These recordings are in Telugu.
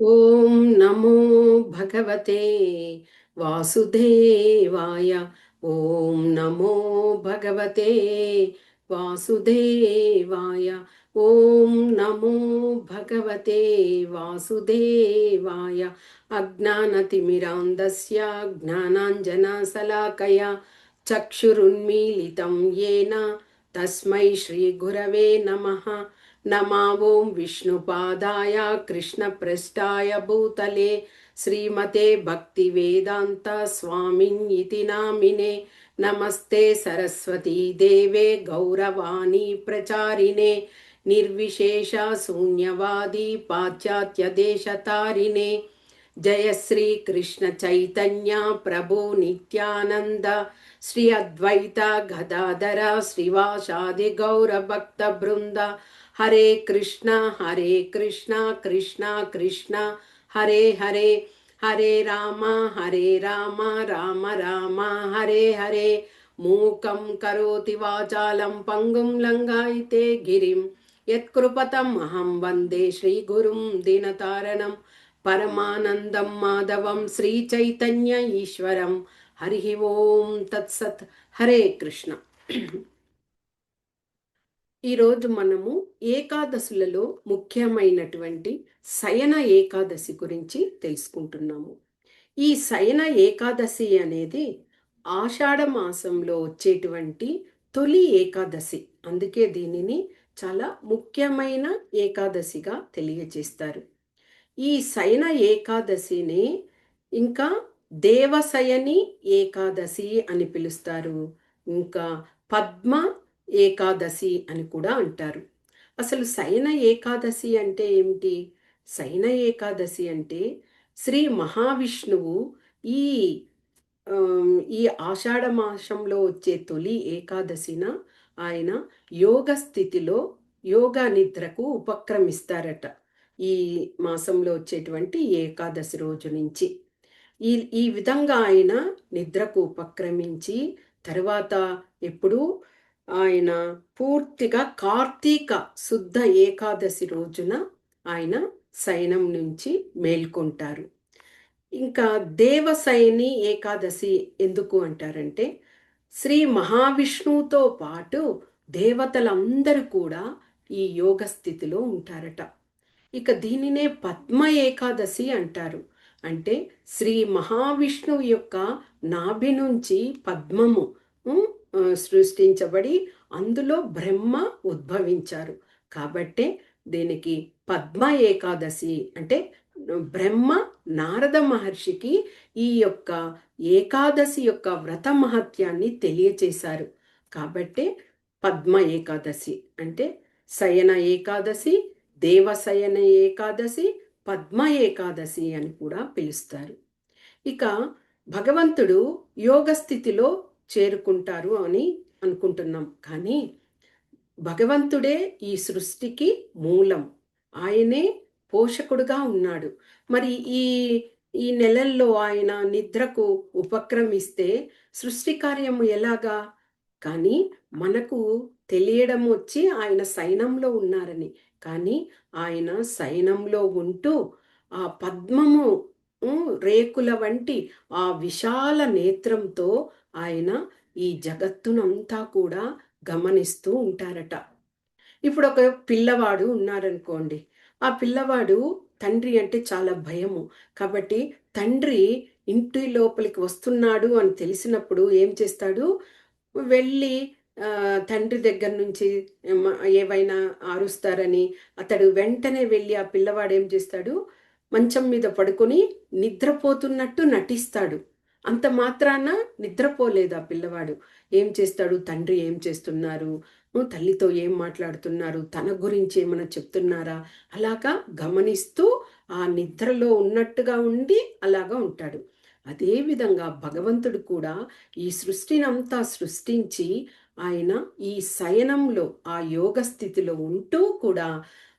ఓం నమో భగవతే వాసుదేవాయ. ఓం నమో భగవతే వాసుదేవాయ. ఓం నమో భగవతే వాసుదేవాయ. అజ్ఞానతిమిరాంధస్య జ్ఞానాంజనశలాకయ చక్షురున్మీలితం ఏన. తస్మై శ్రీగురవే నమః. नमः नमावों विष्णुपादाय कृष्णपृष्ठाय भूतले श्रीमते भक्तिवेदान्त स्वामिन् इति नामिने नमस्ते सरस्वती देवे गौरवाणी प्रचारिणे निर्विशेष शून्यवादी पाश्चात्यदेशतारिणे जय श्री कृष्ण चैतन्य प्रभु नित्यानन्द श्री अद्वैत गदाधर श्रीवासादि హరే కృష్ణ హరే కృష్ణ కృష్ణ కృష్ణ హరే హరే హరే రామ హరే రామ రామ రామ హరే హరే. మూకం కరోతి వాచాలం పంగుం లంఘాయితే గిరిం. యత్కృపతం అహం వందే శ్రీగురుం దీనతారణం. పరమానందం మాధవం శ్రీ చైతన్య ఈశ్వరం. హరి ఓం తత్సత్. హరే కృష్ణ. ఈరోజు మనము ఏకాదశులలో ముఖ్యమైనటువంటి శయన ఏకాదశి గురించి తెలుసుకుంటున్నాము. ఈ శయన ఏకాదశి అనేది ఆషాఢ మాసంలో వచ్చేటువంటి తొలి ఏకాదశి. అందుకే దీనిని చాలా ముఖ్యమైన ఏకాదశిగా తెలియజేస్తారు. ఈ శయన ఏకాదశిని ఇంకా దేవశయని ఏకాదశి అని పిలుస్తారు. ఇంకా పద్మ ఏకాదశి అని కూడా అంటారు. అసలు శయన ఏకాదశి అంటే ఏమిటి? శయన ఏకాదశి అంటే శ్రీ మహావిష్ణువు ఈ ఈ ఆషాఢ మాసంలో వచ్చే తొలి ఏకాదశిన ఆయన యోగ స్థితిలో యోగా నిద్రకు ఉపక్రమిస్తారట. ఈ మాసంలో వచ్చేటువంటి ఏకాదశి రోజు నుంచి. ఈ ఈ విధంగా ఆయన నిద్రకు ఉపక్రమించి తర్వాత ఎప్పుడు ఆయన పూర్తిగా కార్తీక శుద్ధ ఏకాదశి రోజున ఆయన సైనం నుంచి మేల్కొంటారు. ఇంకా దేవసైని ఏకాదశి ఎందుకు అంటారంటే శ్రీ మహావిష్ణువుతో పాటు దేవతలందరూ కూడా ఈ యోగ స్థితిలో ఉంటారట. ఇక దీనినే పద్మ ఏకాదశి అంటారు. అంటే శ్రీ మహావిష్ణువు యొక్క నాభి నుంచి పద్మము సృష్టించబడి అందులో బ్రహ్మ ఉద్భవించారు. కాబట్టే దీనికి పద్మ ఏకాదశి అంటే బ్రహ్మ నారద మహర్షికి ఈ యొక్క ఏకాదశి యొక్క వ్రత మహత్యాన్ని తెలియచేశారు. కాబట్టే పద్మ ఏకాదశి అంటే శయన ఏకాదశి దేవశయన ఏకాదశి పద్మ ఏకాదశి అని కూడా పిలుస్తారు. ఇక భగవంతుడు యోగ స్థితిలో చేరుకుంటారు అని అనుకుంటున్నాం. కానీ భగవంతుడే ఈ సృష్టికి మూలం. ఆయనే పోషకుడుగా ఉన్నాడు. మరి ఈ ఈ నెలల్లో ఆయన నిద్రకు ఉపక్రమిస్తే సృష్టి కార్యము ఎలాగా? కానీ మనకు తెలియడం వచ్చి ఆయన సైనంలో ఉన్నారని. కానీ ఆయన సైనంలో ఉంటూ ఆ పద్మము రేకుల వంటి ఆ విశాల నేత్రంతో ఆయన ఈ జగత్తునంతా కూడా గమనిస్తూ ఉంటారట. ఇప్పుడు ఒక పిల్లవాడు ఉన్నారనుకోండి ఆ పిల్లవాడు తండ్రి అంటే చాలా భయము. కాబట్టి తండ్రి ఇంటి లోపలికి వస్తున్నాడు అని తెలిసినప్పుడు ఏం చేస్తాడు? వెళ్ళి తండ్రి దగ్గర నుంచి ఏవైనా ఆరుస్తారని అతడు వెంటనే వెళ్ళి ఆ పిల్లవాడు ఏం చేస్తాడు? మంచం మీద పడుకొని నిద్రపోతున్నట్టు నటిస్తాడు. అంత మాత్రాన నిద్రపోలేదు ఆ పిల్లవాడు. ఏం చేస్తాడు? తండ్రి ఏం చేస్తున్నారు? తల్లితో ఏం మాట్లాడుతున్నారు? తన గురించి ఏమైనా చెప్తున్నారా? అలాగా గమనిస్తూ ఆ నిద్రలో ఉన్నట్టుగా ఉండి అలాగా ఉంటాడు. అదేవిధంగా భగవంతుడు కూడా ఈ సృష్టినంతా సృష్టించి ఆయన ఈ శయనంలో ఆ యోగ స్థితిలో ఉంటూ కూడా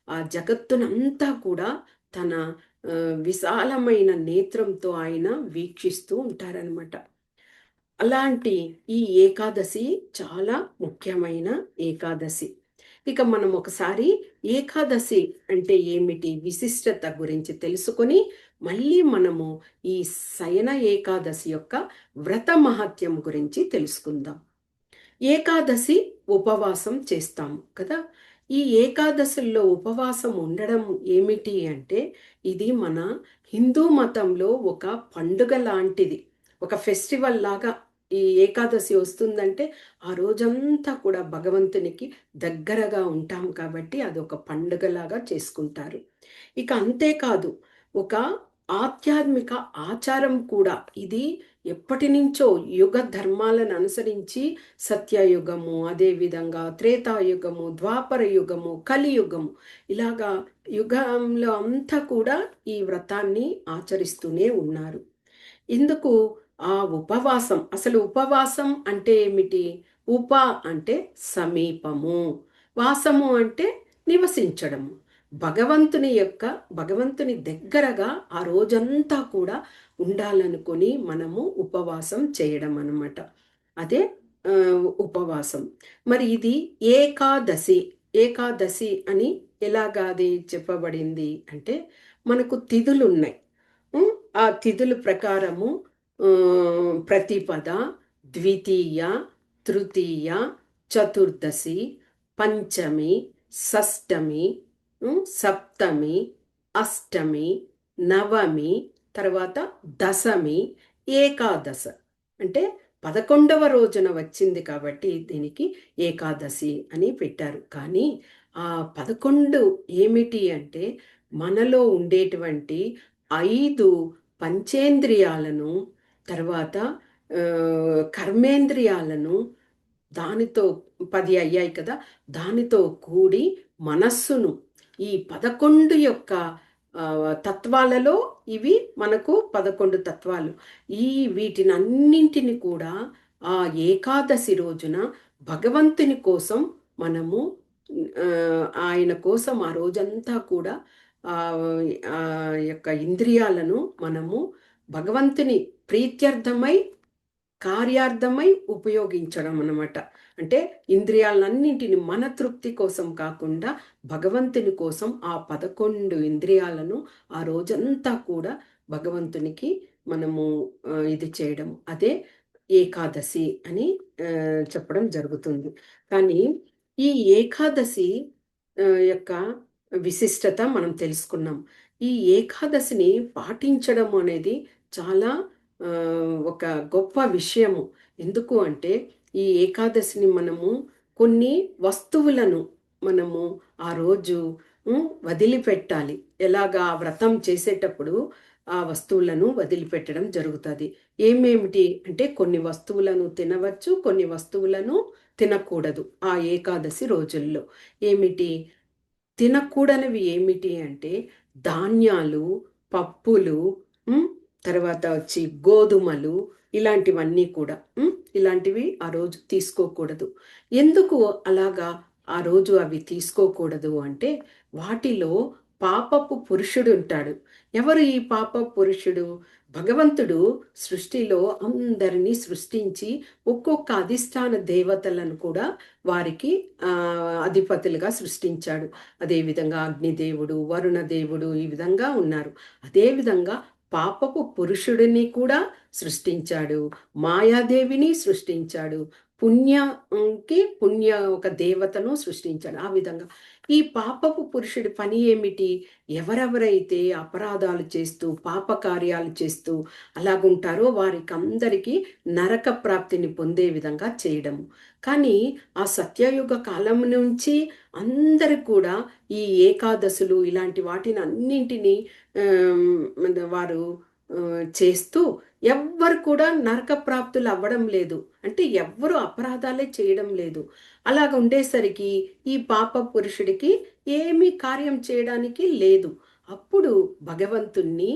ఆ జగత్తునంతా కూడా తన విశాలమైన నేత్రంతో ఆయన వీక్షిస్తూ ఉంటారనమాట అలాంటి ఈ ఏకాదశి చాలా ముఖ్యమైన ఏకాదశి. ఇక మనం ఒకసారి ఏకాదశి అంటే ఏమిటి విశిష్టత గురించి తెలుసుకొని మళ్ళీ మనము ఈ శయన ఏకాదశి యొక్క వ్రత మహత్యం గురించి తెలుసుకుందాం. ఏకాదశి ఉపవాసం చేస్తాము కదా. ఈ ఏకాదశుల్లో ఉపవాసం ఉండడం ఏమిటి అంటే ఇది మన హిందూ మతంలో ఒక పండుగ లాంటిది. ఒక ఫెస్టివల్ లాగా ఈ ఏకాదశి వస్తుందంటే ఆ రోజంతా కూడా భగవంతునికి దగ్గరగా ఉంటాం కాబట్టి అది ఒక పండుగలాగా చేసుకుంటారు. ఇక అంతేకాదు ఒక ఆధ్యాత్మిక ఆచారం కూడా. ఇది ఎప్పటి నుంచో యుగ ధర్మాలను అనుసరించి సత్యయుగము అదేవిధంగా త్రేతాయుగము ద్వాపర యుగము కలియుగము ఇలాగా యుగంలో అంతా కూడా ఈ వ్రతాన్ని ఆచరిస్తూనే ఉన్నారు. ఇందుకు ఆ ఉపవాసం అసలు ఉపవాసం అంటే ఏమిటి? ఉప అంటే సమీపము వాసము అంటే నివసించడము. భగవంతుని యొక్క భగవంతుని దగ్గరగా ఆ రోజంతా కూడా ఉండాలనుకొని మనము ఉపవాసం చేయడం అనమాట అదే ఉపవాసం. మరి ఇది ఏకాదశి ఏకాదశి అని ఎలాగాది చెప్పబడింది అంటే మనకు తిథులు ఉన్నాయి ఆ తిథుల ప్రకారము ప్రతిపద ద్వితీయ తృతీయ చతుర్దశి పంచమి షష్టమి సప్తమి అష్టమి నవమి తర్వాత దశమి ఏకాదశ. అంటే పదకొండవ రోజున వచ్చింది కాబట్టి దీనికి ఏకాదశి అని పెట్టారు. కానీ ఆ పదకొండు ఏమిటి అంటే మనలో ఉండేటువంటి ఐదు పంచేంద్రియాలను తర్వాత కర్మేంద్రియాలను దానితో పది అయ్యాయి కదా దానితో కూడి మనస్సును ఈ పదకొండు యొక్క తత్వాలలో ఇవి మనకు పదకొండు తత్వాలు. ఈ వీటిని అన్నింటిని కూడా ఆ ఏకాదశి రోజున భగవంతుని కోసం మనము ఆయన కోసం ఆ రోజంతా కూడా ఆ యొక్క ఇంద్రియాలను మనము భగవంతుని ప్రీత్యర్థమై కార్యార్థమై ఉపయోగించడం అనమాట అంటే ఇంద్రియాలన్నింటిని మన తృప్తి కోసం కాకుండా భగవంతుని కోసం ఆ పదకొండు ఇంద్రియాలను ఆ రోజంతా కూడా భగవంతునికి మనము ఇది చేయడం. అదే ఏకాదశి అని చెప్పడం జరుగుతుంది. కానీ ఈ ఏకాదశి యొక్క విశిష్టత మనం తెలుసుకున్నాం. ఈ ఏకాదశిని పాటించడం అనేది చాలా ఒక గొప్ప విషయము. ఎందుకు అంటే ఈ ఏకాదశిని మనము కొన్ని వస్తువులను మనము ఆ రోజు వదిలిపెట్టాలి. ఎలాగా వ్రతం చేసేటప్పుడు ఆ వస్తువులను వదిలిపెట్టడం జరుగుతుంది. ఏమేమిటి అంటే కొన్ని వస్తువులను తినవచ్చు కొన్ని వస్తువులను తినకూడదు ఆ ఏకాదశి రోజుల్లో. ఏమిటి? తినకూడనివి ఏమిటి అంటే ధాన్యాలు పప్పులు తర్వాత వచ్చి గోధుమలు ఇలాంటివన్నీ కూడా ఇలాంటివి ఆ రోజు తీసుకోకూడదు. ఎందుకు అలాగా ఆ రోజు అవి తీసుకోకూడదు అంటే వాటిలో పాపపు పురుషుడు ఉంటాడు. ఎవరు ఈ పాప పురుషుడు? భగవంతుడు సృష్టిలో అందరినీ సృష్టించి ఒక్కొక్క అధిష్టాన దేవతలను కూడా వారికి అధిపతులుగా సృష్టించాడు. అదేవిధంగా అగ్నిదేవుడు వరుణ దేవుడు ఈ విధంగా ఉన్నారు. అదేవిధంగా పాపపు పురుషుడిని కూడా సృష్టించాడు మాయాదేవిని సృష్టించాడు. పుణ్యంకి పుణ్య ఒక దేవతను సృష్టించాడు. ఆ విధంగా ఈ పాపపు పురుషుడి పని ఏమిటి? ఎవరెవరైతే అపరాధాలు చేస్తూ పాప కార్యాలు చేస్తూ అలాగుంటారో వారికి అందరికీ నరక ప్రాప్తిని పొందే విధంగా చేయడము. కానీ ఆ సత్యయుగ కాలం నుంచి అందరు కూడా ఈ ఏకాదశులు ఇలాంటి వాటిని అన్నింటినీ వారు చేస్తూ ఎవ్వరు కూడా నరక ప్రాప్తులు అవ్వడం లేదు. అంటే ఎవ్వరు అపరాధాలే చేయడం లేదు. అలాగ ఉండేసరికి ఈ పాప పురుషుడికి ఏమీ కార్యం చేయడానికి లేదు. అప్పుడు భగవంతుణ్ణి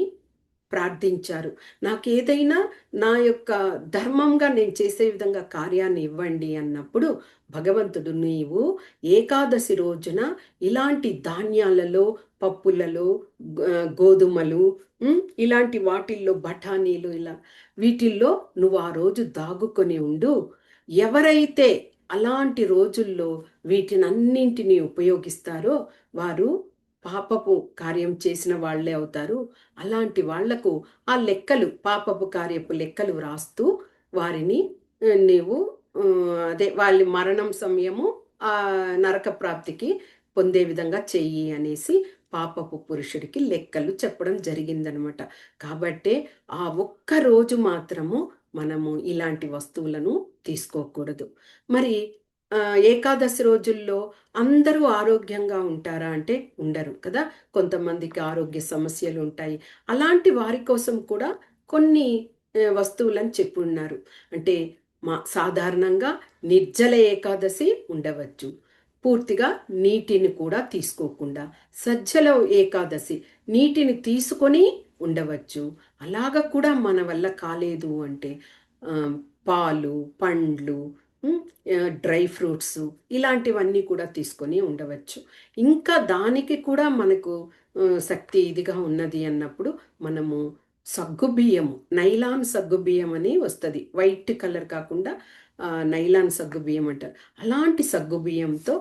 ప్రార్థించారు. నాకు ఏదైనా నా యొక్క ధర్మంగా నేను చేసే విధంగా కార్యాన్ని ఇవ్వండి అన్నప్పుడు భగవంతుడు నీవు ఏకాదశి రోజున ఇలాంటి ధాన్యాలలో పప్పులలో గోధుమలు ఇలాంటి వాటిల్లో బఠానీలు ఇలా వీటిల్లో నువ్వు ఆ రోజు దాగుకొని ఉండు. ఎవరైతే అలాంటి రోజుల్లో వీటినన్నింటినీ ఉపయోగిస్తారో వారు పాపపు కార్యం చేసిన వాళ్ళే అవుతారు. అలాంటి వాళ్ళకు ఆ లెక్కలు పాపపు కార్యపు లెక్కలు వ్రాస్తూ వారిని నీవు అదే వాళ్ళ మరణం సమయము ఆ నరక ప్రాప్తికి పొందే విధంగా చెయ్యి అనేసి పాపపు పురుషుడికి లెక్కలు చెప్పడం జరిగిందనమాట. కాబట్టే ఆ ఒక్క రోజు మాత్రము మనము ఇలాంటి వస్తువులను తీసుకోకూడదు. మరి ఏకాదశి రోజుల్లో అందరూ ఆరోగ్యంగా ఉంటారా అంటే ఉండరు కదా? కొంతమందికి ఆరోగ్య సమస్యలు ఉంటాయి. అలాంటి వారి కోసం కూడా కొన్ని ఆ, వస్తువులను చెప్పున్నారు. అంటే మా సాధారణంగా నిర్జల ఏకాదశి ఉండవచ్చు. పూర్తిగా నీటిని కూడా తీసుకోకుండా సజ్జల ఏకాదశి నీటిని తీసుకొని ఉండవచ్చు. అలాగ కూడా మన వల్ల కాలేదు అంటే పాలు పండ్లు డ్రై ఫ్రూట్స్ ఇలాంటివన్నీ కూడా తీసుకొని ఉండవచ్చు. ఇంకా దానికి కూడా మనకు శక్తి ఇదిగా ఉన్నది అన్నప్పుడు మనము సగ్గుబియ్యము నైలాన్ సగ్గుబియ్యం అని వస్తుంది. వైట్ కలర్ కాకుండా నైలాన్ సగ్గుబియ్యం అంటారు. అలాంటి సగ్గుబియ్యంతో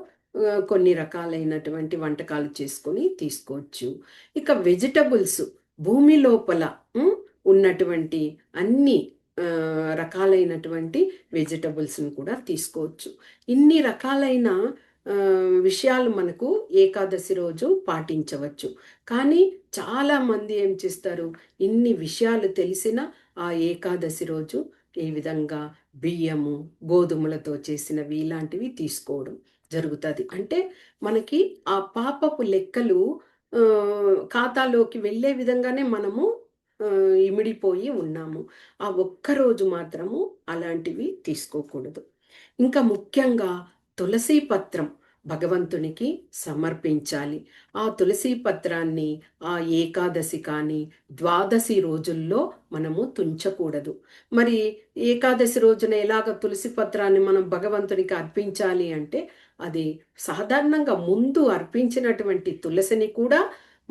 కొన్ని రకాలైనటువంటి వంటకాలు చేసుకొని తీసుకోవచ్చు. ఇక వెజిటబుల్స్ భూమి లోపల ఉన్నటువంటి అన్ని రకాలైనటువంటి వెజిటబుల్స్ని కూడా తీసుకోవచ్చు. ఇన్ని రకాలైన విషయాలు మనకు ఏకాదశి రోజు పాటించవచ్చు. కానీ చాలామంది ఏం చేస్తారు? ఇన్ని విషయాలు తెలిసిన ఆ ఏకాదశి రోజు ఈ విధంగా బియ్యము గోధుమలతో చేసినవి ఇలాంటివి తీసుకోవడం జరుగుతుంది. అంటే మనకి ఆ పాపపు లెక్కలు ఖాతాలోకి వెళ్ళే విధంగానే మనము ఇమిడిపోయి ఉన్నాము. ఆ ఒక్క రోజు మాత్రము అలాంటివి తీసుకోకూడదు. ఇంకా ముఖ్యంగా తులసి పత్రం భగవంతునికి సమర్పించాలి. ఆ తులసి పత్రాన్ని ఆ ఏకాదశి కానీ ద్వాదశి రోజుల్లో మనము తుంచకూడదు. మరి ఏకాదశి రోజున ఎలాగ తులసి పత్రాన్ని మనం భగవంతునికి అర్పించాలి అంటే అది సాధారణంగా ముందు అర్పించినటువంటి తులసిని కూడా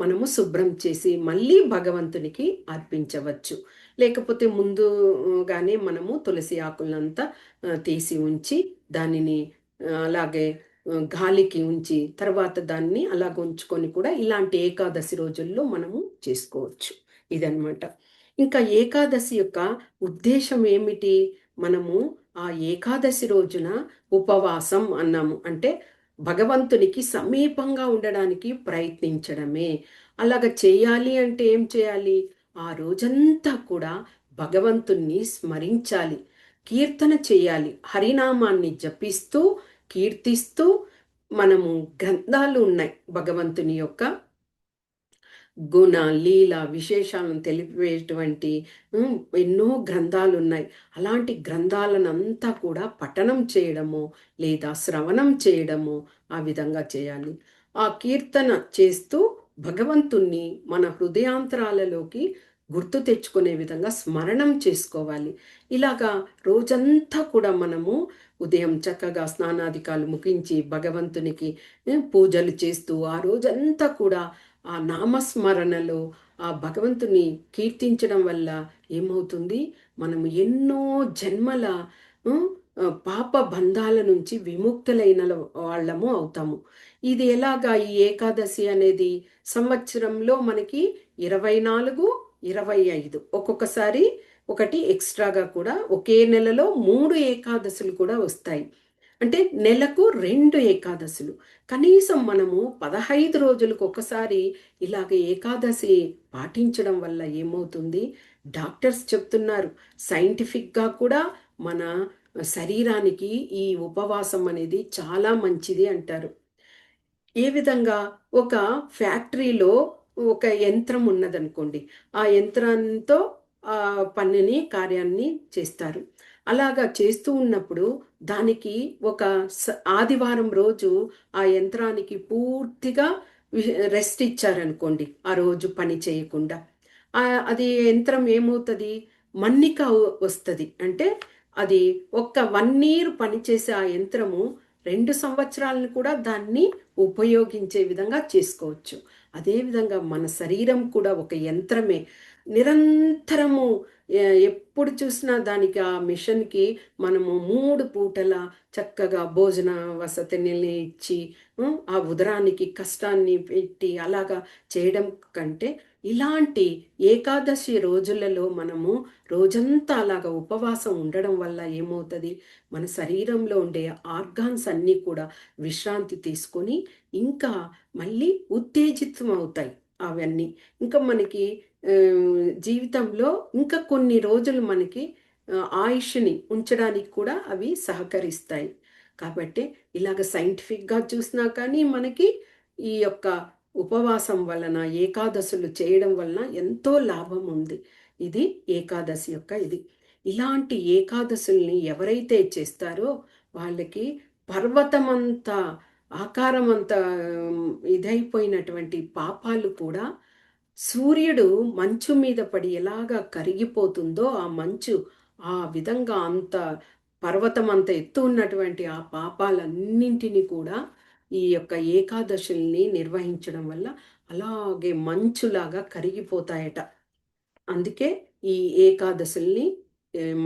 మనము శుభ్రం చేసి మళ్ళీ భగవంతునికి అర్పించవచ్చు. లేకపోతే ముందుగానే మనము తులసి ఆకులంతా తీసి ఉంచి దానిని అలాగే గాలికి ఉంచి తర్వాత దాన్ని అలాగ ఉంచుకొని కూడా ఇలాంటి ఏకాదశి రోజుల్లో మనము చేసుకోవచ్చు. ఇదనమాట ఇంకా ఏకాదశి యొక్క ఉద్దేశం ఏమిటి? మనము ఆ ఏకాదశి రోజున ఉపవాసం అన్నాము. అంటే భగవంతునికి సమీపంగా ఉండడానికి ప్రయత్నించడమే. అలాగ చేయాలి అంటే ఏం చేయాలి? ఆ రోజంతా కూడా భగవంతుణ్ణి స్మరించాలి. కీర్తన చేయాలి. హరినామాన్ని జపిస్తూ కీర్తిస్తూ మనము గ్రంథాలు ఉన్నాయి భగవంతుని యొక్క గుణ లీల విశేషాలను తెలిపేటువంటి ఎన్నో గ్రంథాలు ఉన్నాయి అలాంటి గ్రంథాలనంతా కూడా పఠనం చేయడము లేదా శ్రవణం చేయడము ఆ విధంగా చేయాలి. ఆ కీర్తన చేస్తూ భగవంతుణ్ణి మన హృదయాంతరాలలోకి గుర్తు తెచ్చుకునే విధంగా స్మరణం చేసుకోవాలి. ఇలాగా రోజంతా కూడా మనము ఉదయం చక్కగా స్నానాధికాలు ముగించి భగవంతునికి పూజలు చేస్తూ ఆ రోజంతా కూడా ఆ నామస్మరణలో ఆ భగవంతుని కీర్తించడం వల్ల ఏమవుతుంది? మనము ఎన్నో జన్మల పాప బంధాల నుంచి విముక్తులైన వాళ్ళము అవుతాము. ఇది ఎలాగా ఈ ఏకాదశి అనేది? సంవత్సరంలో మనకి ఇరవై నాలుగు ఇరవై ఐదు. ఒక్కొక్కసారి ఒకటి ఎక్స్ట్రాగా కూడా ఒకే నెలలో మూడు ఏకాదశులు కూడా వస్తాయి. అంటే నెలకు రెండు ఏకాదశులు. కనీసం మనము పదహైదు రోజులకు ఒకసారి ఇలాగ ఏకాదశి పాటించడం వల్ల ఏమవుతుంది? డాక్టర్స్ చెప్తున్నారు సైంటిఫిక్గా కూడా మన శరీరానికి ఈ ఉపవాసం అనేది చాలా మంచిది అంటారు. ఏ విధంగా? ఒక ఫ్యాక్టరీలో ఒక యంత్రం ఉన్నదనుకోండి ఆ యంత్రంతో ఆ పనిని కార్యాన్ని చేస్తారు. అలాగా చేస్తూ ఉన్నప్పుడు దానికి ఒక స- ఆదివారం రోజు ఆ యంత్రానికి పూర్తిగా రెస్ట్ ఇచ్చారనుకోండి ఆ రోజు పని చేయకుండా. అది యంత్రం ఏమవుతుంది? మన్నిక వస్తుంది. అంటే అది ఒక్క వన్ ఇయర్ పనిచేసే ఆ యంత్రము రెండు సంవత్సరాలను కూడా దాన్ని ఉపయోగించే విధంగా చేసుకోవచ్చు. అదేవిధంగా మన శరీరం కూడా ఒక యంత్రమే. నిరంతరము ఎప్పుడు చూసినా దానికి ఆ మిషన్కి మనము మూడు పూటల చక్కగా భోజన వసతిని ఇచ్చి ఆ ఉదరానికి కష్టాన్ని పెట్టి అలాగా చేయడం కంటే ఇలాంటి ఏకాదశి రోజులలో మనము రోజంతా అలాగా ఉపవాసం ఉండడం వల్ల ఏమవుతుంది? మన శరీరంలో ఉండే ఆర్గాన్స్ అన్నీ కూడా విశ్రాంతి తీసుకొని ఇంకా మళ్ళీ ఉత్తేజితం అవుతాయి అవన్నీ. ఇంకా మనకి జీవితంలో ఇంకా కొన్ని రోజులు మనకి ఆయుష్ని ఉంచడానికి కూడా అవి సహకరిస్తాయి. కాబట్టి ఇలాగ సైంటిఫిక్గా చూసినా కానీ మనకి ఈ యొక్క ఉపవాసం వలన ఏకాదశులు చేయడం వలన ఎంతో లాభం ఉంది. ఇది ఏకాదశి యొక్క ఇది. ఇలాంటి ఏకాదశుల్ని ఎవరైతే చేస్తారో వాళ్ళకి పర్వతమంత ఆకారమంత ఇదైపోయినటువంటి పాపాలు కూడా సూర్యుడు మంచు మీద పడి ఎలాగా కరిగిపోతుందో ఆ మంచు ఆ విధంగా అంత పర్వతం అంత ఎత్తు ఉన్నటువంటి ఆ పాపాలన్నింటినీ కూడా ఈ యొక్క ఏకాదశుల్ని నిర్వహించడం వల్ల అలాగే మంచులాగా కరిగిపోతాయట. అందుకే ఈ ఏకాదశుల్ని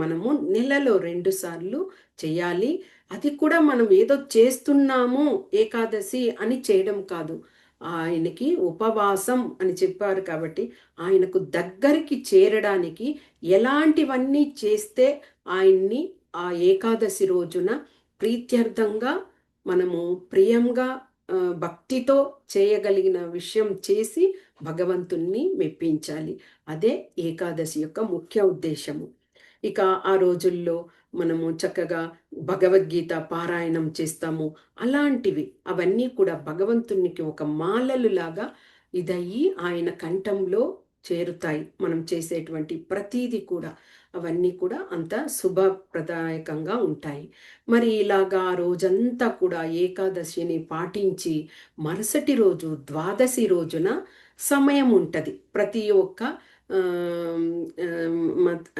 మనము నెలలో రెండు సార్లు చేయాలి. అది కూడా మనం ఏదో చేస్తున్నాము ఏకాదశి అని చేయడం కాదు. ఆయనకి ఉపవాసం అని చెప్పారు కాబట్టి ఆయనకు దగ్గరికి చేరడానికి ఎలాంటివన్నీ చేస్తే ఆయన్ని ఆ ఏకాదశి రోజున ప్రీత్యర్థంగా మనము ప్రియంగా భక్తితో చేయగలిగిన విషయం చేసి భగవంతుణ్ణి మెప్పించాలి. అదే ఏకాదశి యొక్క ముఖ్య ఉద్దేశము. ఇక ఆ రోజుల్లో మనము చక్కగా భగవద్గీత పారాయణం చేస్తాము. అలాంటివి అవన్నీ కూడా భగవంతునికి ఒక మాలలులాగా ఇదయ్యి ఆయన కంఠంలో చేరుతాయి. మనం చేసేటువంటి ప్రతీది కూడా అవన్నీ కూడా అంత శుభప్రదాయకంగా ఉంటాయి. మరి ఇలాగా ఆ రోజంతా కూడా ఏకాదశిని పాటించి మరుసటి రోజు ద్వాదశి రోజున సమయం ఉంటుంది. ప్రతి ఒక్క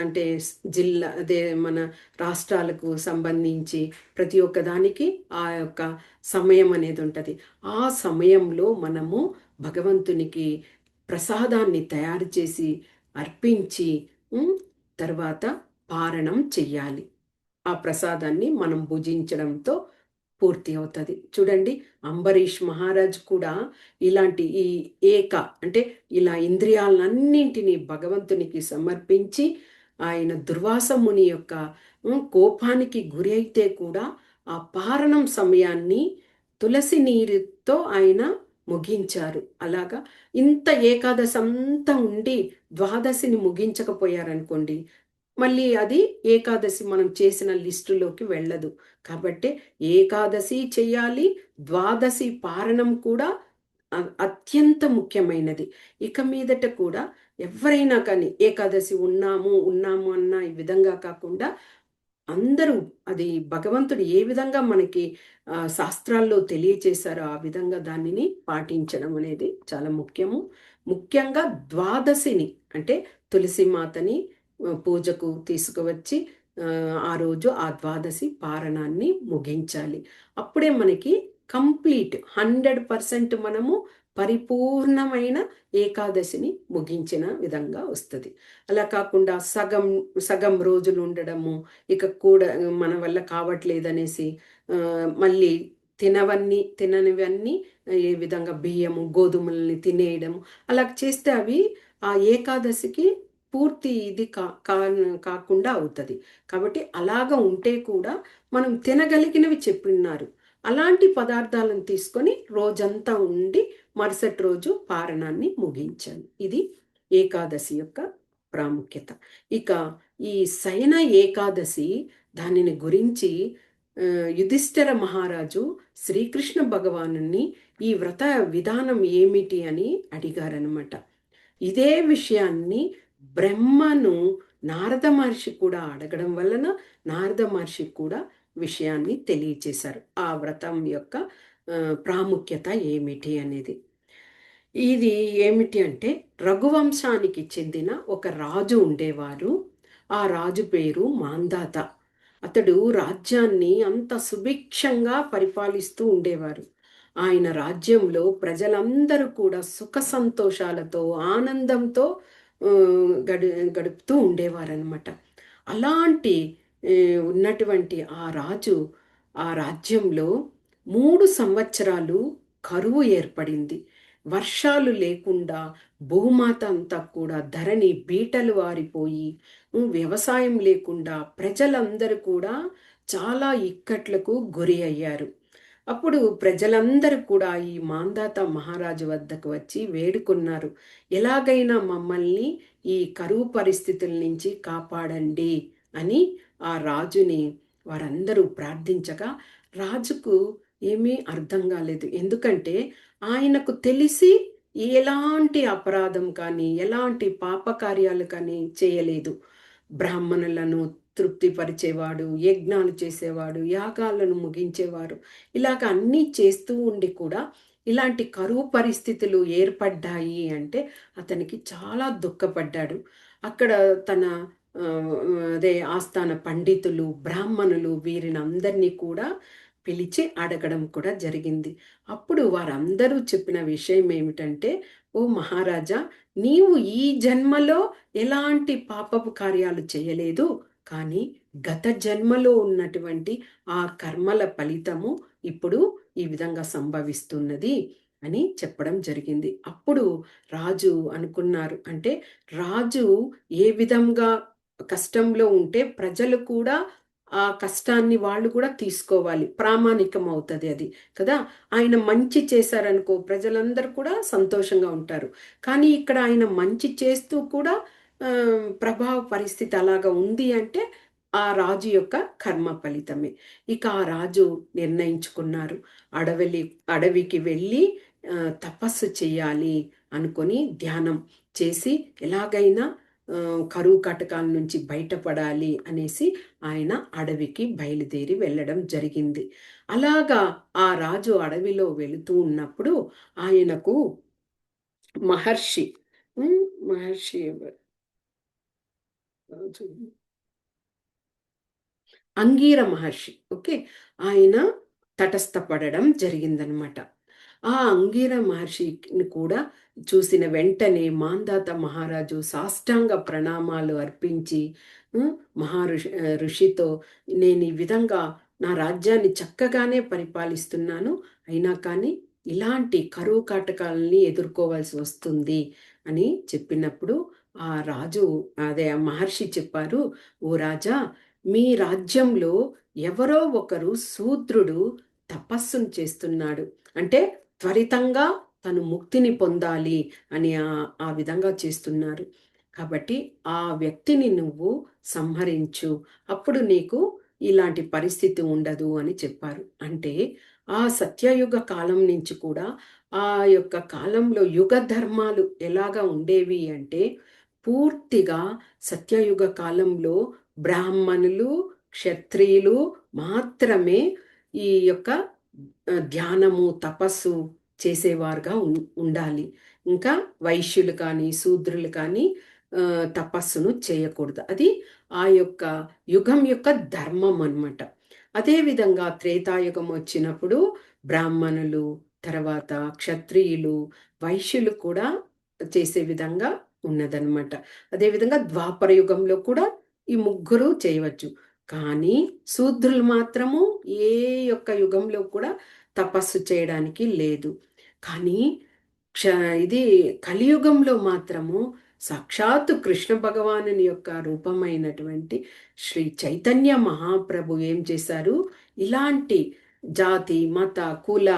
అంటే జిల్లా అదే మన రాష్ట్రాలకు సంబంధించి ప్రతి ఒక్క దానికి ఆ యొక్క సమయం అనేది ఉంటుంది. ఆ సమయంలో మనము భగవంతునికి ప్రసాదాన్ని తయారు చేసి అర్పించి తర్వాత పారణం చెయ్యాలి. ఆ ప్రసాదాన్ని మనం భుజించడంతో పూర్తి అవుతుంది. చూడండి అంబరీష్ మహారాజ్ కూడా ఇలాంటి ఈ ఏక అంటే ఇలా ఇంద్రియాలన్నింటినీ భగవంతునికి సమర్పించి ఆయన దుర్వాస ముని యొక్క కోపానికి గురి అయితే కూడా ఆ పారణం సమయాన్ని తులసి నీరుతో ఆయన ముగించారు. అలాగా ఇంత ఏకాదశి అంతా ఉండి ద్వాదశిని ముగించకపోయారనుకోండి మళ్ళీ అది ఏకాదశి మనం చేసిన లిస్టులోకి వెళ్ళదు. కాబట్టి ఏకాదశి చేయాలి ద్వాదశి పారణం కూడా అత్యంత ముఖ్యమైనది. ఇక మీదట కూడా ఎవరైనా కానీ ఏకాదశి ఉన్నాము ఉన్నాము అన్న ఈ విధంగా కాకుండా అందరూ అది భగవంతుడు ఏ విధంగా మనకి శాస్త్రాల్లో తెలియచేశారో ఆ విధంగా దానిని పాటించడం అనేది చాలా ముఖ్యము. ముఖ్యంగా ద్వాదశిని అంటే తులసి మాతని పూజకు తీసుకువచ్చి ఆ, రోజు ఆ ద్వాదశి పారణాన్ని ముగించాలి. అప్పుడే మనకి కంప్లీట్ హండ్రెడ్ పర్సెంట్ మనము పరిపూర్ణమైన ఏకాదశిని ముగించిన విధంగా వస్తుంది. అలా కాకుండా సగం సగం రోజులు ఉండడము ఇక కూడా మన వల్ల కావట్లేదనేసి మళ్ళీ తినవన్నీ తిననివన్నీ ఏ విధంగా బియ్యము గోధుమల్ని తినేయడము అలా చేస్తే అవి ఆ ఏకాదశికి పూర్తి ఇది కా కా- కాకుండా అవుతుంది. కాబట్టి అలాగ ఉంటే కూడా మనం తినగలిగినవి చెప్పిన్నారు. అలాంటి పదార్థాలను తీసుకొని రోజంతా ఉండి మరుసటి రోజు పారణాన్ని ముగించాను ఇది ఏకాదశి యొక్క ప్రాముఖ్యత. ఇక ఈ శయన ఏకాదశి దానిని గురించి యుధిష్ఠిర మహారాజు శ్రీకృష్ణ భగవాను ఈ వ్రత విధానం ఏమిటి అని అడిగారనమాట ఇదే విషయాన్ని బ్రహ్మను నారద మహర్షి కూడా అడగడం వలన నారద మహర్షి కూడా విషయాన్ని తెలియచేశారు. ఆ వ్రతం యొక్క ప్రాముఖ్యత ఏమిటి అనేది. ఇది ఏమిటి అంటే రఘువంశానికి చెందిన ఒక రాజు ఉండేవారు. ఆ రాజు పేరు మాందాత. అతడు రాజ్యాన్ని అంత సుభిక్షంగా పరిపాలిస్తూ ఉండేవారు. ఆయన రాజ్యంలో ప్రజలందరూ కూడా సుఖ సంతోషాలతో ఆనందంతో గడి గడుపుతూ ఉండేవారనమాట అలాంటి ఉన్నటువంటి ఆ రాజు ఆ రాజ్యంలో మూడు సంవత్సరాలు కరువు ఏర్పడింది. వర్షాలు లేకుండా భూమాత అంతా కూడా ధరణి బీటలు వారిపోయి వ్యవసాయం లేకుండా ప్రజలందరూ కూడా చాలా ఇక్కట్లకు గురి అయ్యారు అప్పుడు ప్రజలందరూ కూడా ఈ మాందాత మహారాజు వద్దకు వచ్చి వేడుకున్నారు. ఎలాగైనా మమ్మల్ని ఈ కరువు పరిస్థితుల నుంచి కాపాడండి అని ఆ రాజుని వారందరూ ప్రార్థించగా రాజుకు ఏమీ అర్థం కాలేదు. ఎందుకంటే ఆయనకు తెలిసి ఎలాంటి అపరాధం కానీ ఎలాంటి పాపకార్యాలు కానీ చేయలేదు. బ్రాహ్మణులను తృప్తిపరిచేవాడు యజ్ఞాలు చేసేవాడు యాగాలను ముగించేవారు. ఇలాగ అన్నీ చేస్తూ ఉండి కూడా ఇలాంటి కరువు పరిస్థితులు ఏర్పడ్డాయి అంటే అతనికి చాలా దుఃఖపడ్డాడు. అక్కడ తన అదే ఆస్థాన పండితులు బ్రాహ్మణులు వీరిని అందరినీ కూడా పిలిచి అడగడం కూడా జరిగింది. అప్పుడు వారందరూ చెప్పిన విషయం ఏమిటంటే ఓ మహారాజా నీవు ఈ జన్మలో ఎలాంటి పాపపు కార్యాలు చేయలేదు? కానీ గత జన్మలో ఉన్నటువంటి ఆ కర్మల ఫలితము ఇప్పుడు ఈ విధంగా సంభవిస్తున్నది అని చెప్పడం జరిగింది. అప్పుడు రాజు అనుకున్నారు. అంటే రాజు ఏ విధంగా కష్టంలో ఉంటే ప్రజలు కూడా ఆ కష్టాన్ని వాళ్ళు కూడా తీసుకోవాలి. ప్రామాణికం అవుతుంది అది కదా? ఆయన మంచి చేశారనుకో ప్రజలందరూ కూడా సంతోషంగా ఉంటారు. కానీ ఇక్కడ ఆయన మంచి చేస్తూ కూడా ప్రభావ పరిస్థితి అలాగా ఉంది అంటే ఆ రాజు యొక్క కర్మ ఫలితమే. ఇక ఆ రాజు నిర్ణయించుకున్నారు. అడవిలి అడవికి వెళ్ళి తపస్సు చేయాలి అనుకొని ధ్యానం చేసి ఎలాగైనా కరువు కటకాల నుంచి బయటపడాలి అనేసి ఆయన అడవికి బయలుదేరి వెళ్ళడం జరిగింది. అలాగా ఆ రాజు అడవిలో వెళుతూ ఉన్నప్పుడు ఆయనకు మహర్షి మహర్షి అంగీర మహర్షి ఓకే? ఆయన తటస్థపడడం జరిగిందనమాట ఆ అంగీర మహర్షిని కూడా చూసిన వెంటనే మాందాత మహారాజు సాష్టాంగ ప్రణామాలు అర్పించి మహారుషి ఋషితో నేను ఈ విధంగా నా రాజ్యాన్ని చక్కగానే పరిపాలిస్తున్నాను అయినా కానీ ఇలాంటి కరువు కాటకాలని ఎదుర్కోవాల్సి వస్తుంది అని చెప్పినప్పుడు ఆ రాజు అదే మహర్షి చెప్పారు ఓ రాజా మీ రాజ్యంలో ఎవరో ఒకరు శూద్రుడు తపస్సును చేస్తున్నాడు. అంటే త్వరితంగా తను ముక్తిని పొందాలి అని ఆ విధంగా చేస్తున్నారు. కాబట్టి ఆ వ్యక్తిని నువ్వు సంహరించు. అప్పుడు నీకు ఇలాంటి పరిస్థితి ఉండదు అని చెప్పారు. అంటే ఆ సత్యయుగ కాలం నుంచి కూడా ఆ యొక్క కాలంలో యుగ ధర్మాలు ఎలాగా ఉండేవి అంటే పూర్తిగా సత్యయుగ కాలంలో బ్రాహ్మణులు క్షత్రియులు మాత్రమే ఈ యొక్క ధ్యానము తపస్సు చేసేవారుగా ఉండాలి. ఇంకా వైశ్యులు కానీ శూద్రులు కానీ తపస్సును చేయకూడదు. అది ఆ యొక్క యుగం యొక్క ధర్మం అనమాట అదేవిధంగా త్రేతాయుగం వచ్చినప్పుడు బ్రాహ్మణులు తర్వాత క్షత్రియులు వైశ్యులు కూడా చేసే విధంగా ఉన్నదనమాట అదేవిధంగా ద్వాపర యుగంలో కూడా ఈ ముగ్గురు చేయవచ్చు. కానీ శూద్రులు మాత్రము ఏ యొక్క యుగంలో కూడా తపస్సు చేయడానికి లేదు. కానీ క్ష ఇది కలియుగంలో మాత్రము సాక్షాత్తు కృష్ణ భగవానుని యొక్క రూపమైనటువంటి శ్రీ చైతన్య మహాప్రభు ఏం చేశారు? ఇలాంటి జాతి మత కుల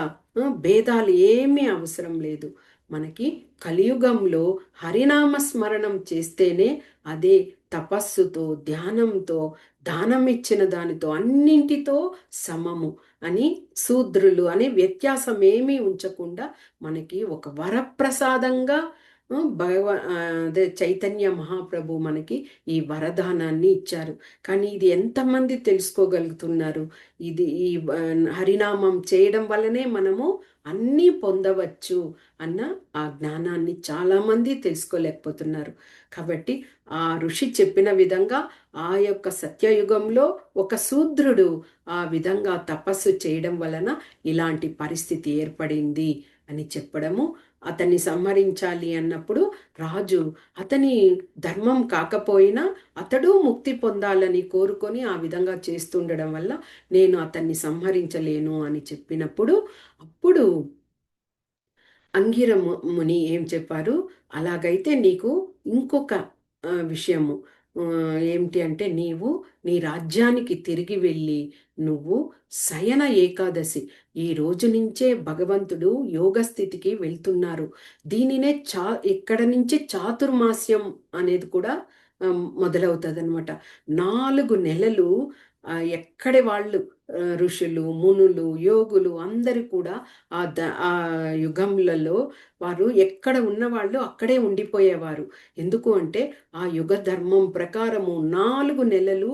భేదాలు ఏమీ అవసరం లేదు. మనకి కలియుగంలో హరినామ స్మరణం చేస్తేనే అదే తపస్సుతో ధ్యానంతో దానం ఇచ్చిన దానితో అన్నింటితో సమము అని శూద్రులు అనే వ్యత్యాసం ఏమీ ఉంచకుండా మనకి ఒక వరప్రసాదంగా భగవ అదే చైతన్య మహాప్రభు మనకి ఈ వరదానాన్ని ఇచ్చారు. కానీ ఇది ఎంతమంది తెలుసుకోగలుగుతున్నారు? ఇది ఈ హరినామం చేయడం వల్లనే మనము అన్నీ పొందవచ్చు అన్న ఆ జ్ఞానాన్ని చాలామంది తెలుసుకోలేకపోతున్నారు. కాబట్టి ఆ ఋషి చెప్పిన విధంగా ఆ యొక్క సత్యయుగంలో ఒక శూద్రుడు ఆ విధంగా తపస్సు చేయడం వలన ఇలాంటి పరిస్థితి ఏర్పడింది అని చెప్పడము అతన్ని సంహరించాలి అన్నప్పుడు రాజు అతని ధర్మం కాకపోయినా అతడు ముక్తి పొందాలని కోరుకొని ఆ విధంగా చేస్తుండడం వల్ల నేను అతన్ని సంహరించలేను అని చెప్పినప్పుడు అప్పుడు అంగిర ముని ఏం చెప్పారు? అలాగైతే నీకు ఇంకొక విషయము. ఏమిటి అంటే నీవు నీ రాజ్యానికి తిరిగి వెళ్ళి నువ్వు శయన ఏకాదశి. ఈ రోజు నుంచే భగవంతుడు యోగ స్థితికి వెళ్తున్నారు. దీనినే చా ఇక్కడ నుంచే చాతుర్మాస్యం అనేది కూడా మొదలవుతుంది అనమాట నాలుగు నెలలు ఎక్కడి వాళ్ళు ఋషులు మునులు యోగులు అందరు కూడా ఆ ద ఆ యుగంలలో వారు ఎక్కడ ఉన్నవాళ్ళు అక్కడే ఉండిపోయేవారు. ఎందుకు అంటే ఆ యుగ ధర్మం ప్రకారము నాలుగు నెలలు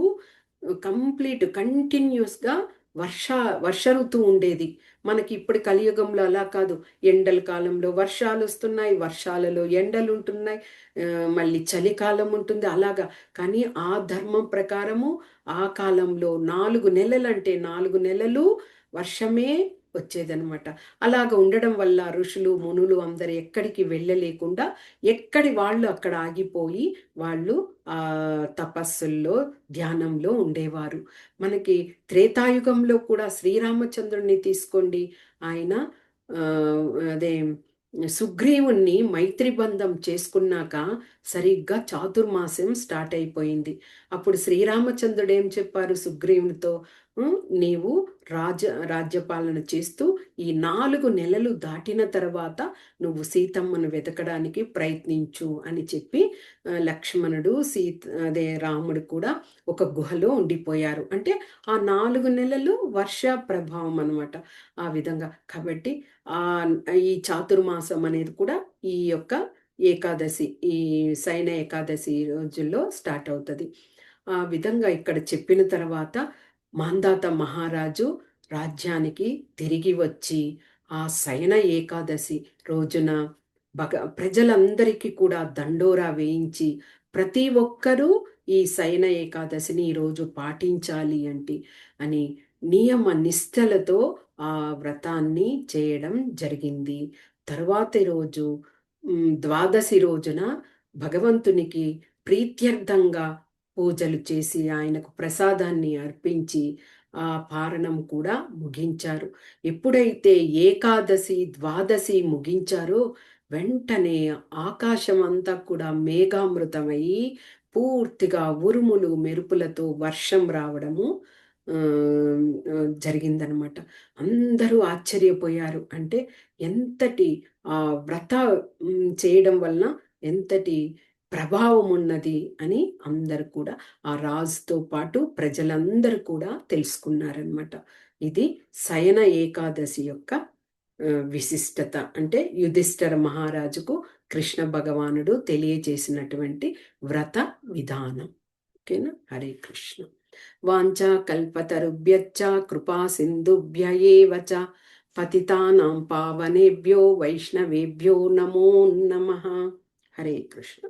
కంప్లీట్ కంటిన్యూస్గా వర్ష వర్ష ఋతువు ఉండేది. మనకి ఇప్పుడు కలియుగంలో అలా కాదు. ఎండల కాలంలో వర్షాలు వస్తున్నాయి వర్షాలలో ఎండలు ఉంటున్నాయి మళ్ళీ చలికాలం ఉంటుంది అలాగా. కానీ ఆ ధర్మం ప్రకారము ఆ కాలంలో నాలుగు నెలలు అంటే నాలుగు నెలలు వర్షమే వచ్చేదనమాట అలాగ ఉండడం వల్ల ఋషులు మునులు అందరు ఎక్కడికి వెళ్ళలేకుండా ఎక్కడి వాళ్ళు అక్కడ ఆగిపోయి వాళ్ళు ఆ తపస్సుల్లో ధ్యానంలో ఉండేవారు. మనకి త్రేతాయుగంలో కూడా శ్రీరామచంద్రుడిని తీసుకోండి. ఆయన అదే సుగ్రీవుణ్ణి మైత్రిబంధం చేసుకున్నాక సరిగ్గా చాతుర్మాసం స్టార్ట్ అయిపోయింది. అప్పుడు శ్రీరామచంద్రుడు ఏం చెప్పారు సుగ్రీవునితో? నీవు రాజ రాజ్యపాలన చేస్తూ ఈ నాలుగు నెలలు దాటిన తర్వాత నువ్వు సీతమ్మను వెతకడానికి ప్రయత్నించు అని చెప్పి లక్ష్మణుడు సీత అదే రాముడు కూడా ఒక గుహలో ఉండిపోయారు. అంటే ఆ నాలుగు నెలలు వర్ష ప్రభావం అనమాట ఆ విధంగా. కాబట్టి ఆ ఈ చాతుర్మాసం అనేది కూడా ఈ యొక్క ఏకాదశి ఈ సైన ఏకాదశి రోజుల్లో స్టార్ట్ అవుతుంది. ఆ విధంగా ఇక్కడ చెప్పిన తర్వాత మాందాత మహారాజు రాజ్యానికి తిరిగి వచ్చి ఆ శయన ఏకాదశి రోజున భగ ప్రజలందరికీ కూడా దండోరా వేయించి ప్రతి ఒక్కరూ ఈ శయన ఏకాదశిని ఈరోజు పాటించాలి అంటే అని నియమ నిష్టలతో ఆ వ్రతాన్ని చేయడం జరిగింది. తర్వాతి రోజు ద్వాదశి రోజున భగవంతునికి ప్రీత్యర్థంగా పూజలు చేసి ఆయనకు ప్రసాదాన్ని అర్పించి ఆ పారణం కూడా ముగించారు. ఎప్పుడైతే ఏకాదశి ద్వాదశి ముగించారో వెంటనే ఆకాశం అంతా కూడా మేఘామృతమై పూర్తిగా ఉరుములు మెరుపులతో వర్షం రావడము జరిగిందనమాట అందరూ ఆశ్చర్యపోయారు. అంటే ఎంతటి ఆ వ్రత చేయడం వలన ఎంతటి ప్రభావం ఉన్నది అని అందరు కూడా ఆ రాజుతో పాటు ప్రజలందరూ కూడా తెలుసుకున్నారనమాట ఇది శయన ఏకాదశి యొక్క విశిష్టత. అంటే యుధిష్ఠర మహారాజుకు కృష్ణ భగవానుడు తెలియజేసినటువంటి వ్రత విధానం. ఓకేనా? హరే కృష్ణ. వాంఛా కల్పతరుభ్యచ్చ కృపా సింధుభ్య పతితానాం పావనేభ్యో వైష్ణవేభ్యో నమో నమ. హరే కృష్ణ.